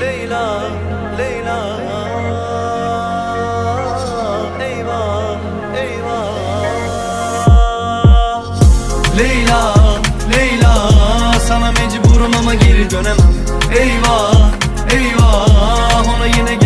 Leyla, Leyla. Eyvah, eyvah. Leyla, Leyla. Sana mecburum ama geri dönemem. Eyvah, eyvah. Ona yine gel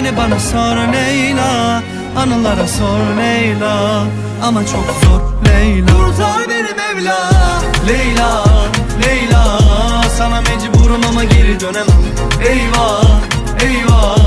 Beni bana sor Leyla Anılara sor Leyla. Ama çok zor Leyla. Kurtar beni Mevla. Leyla Leyla. Sana mecburum ama geri dönemem. Eyvah Eyvah